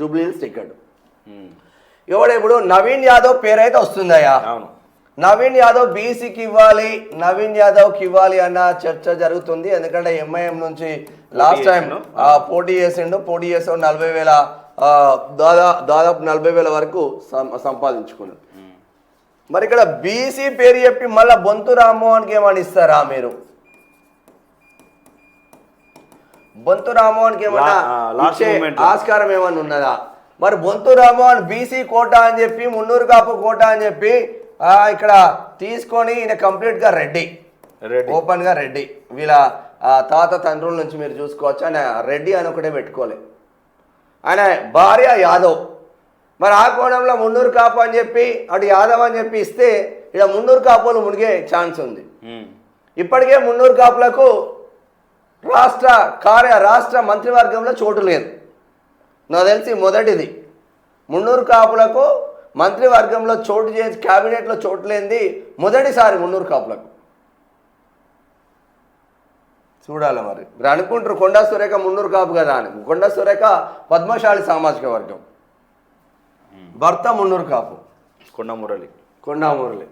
Jubilee Hills ticket. ఎవడు ఇప్పుడు నవీన్ యాదవ్ పేరైతే వస్తుందయ్యా. అవును. నవీన్ యాదవ్ బీసీకి ఇవ్వాలి నవీన్ యాదవ్కి ఇవ్వాలి అన్న చర్చ జరుగుతుంది. ఎందుకంటే ఎంఐఎం నుంచి లాస్ట్ టైం. పోటీ చేసిండు. పోటీ చేసి నలభై వేల దాదా దాదాపు నలభై వేల వరకు సంపాదించుకున్నాడు. మరి ఇక్కడ బీసీ పేరు చెప్పి మళ్ళా బొంతు రామ్మోహన్కి ఏమని ఇస్తారా మీరు? బొంతు రామ్మోహన్కి ఏమన్నా. ఆస్కారం ఏమన్నా ఉన్నదా? మరి బొంతు రామ్మోహన్ బీసీ కోట అని చెప్పి మున్నూరు కాపు కోట అని చెప్పి ఇక్కడ తీసుకొని ఈయన కంప్లీట్గా రెడ్డి. రెడ్డి. ఓపెన్గా రెడ్డి. వీళ్ళ ఆ, తాత తండ్రుల నుంచి మీరు చూసుకోవచ్చు. ఆయన రెడ్డి అని ఒకటే పెట్టుకోలే ఆయన భార్య యాదవ్. మరి ఆ కోణంలో మున్నూరు కాపు అని చెప్పి అటు యాదవ్ అని చెప్పి ఇస్తే ఇక్కడ మున్నూరు కాపులు మునిగే ఛాన్స్ ఉంది. ఇప్పటికే మున్నూరు కాపులకు రాష్ట్ర కార్య రాష్ట్ర మంత్రివర్గంలో చోటు లేదు. నాకు తెలిసి మొదటిది. మున్నూరు కాపులకు మంత్రివర్గంలో చోటు చేసి క్యాబినెట్లో చోటు లేనిది మొదటిసారి మున్నూరు కాపులకు. చూడాలి మరి. మీరు అనుకుంటారు కొండా సురేఖ మున్నూరు కాపు కదా అని. కొండా సురేఖ పద్మశాలి సామాజిక వర్గం. భర్త మున్నూరు కాపు. కొండ మురళి. కొండా మురళి.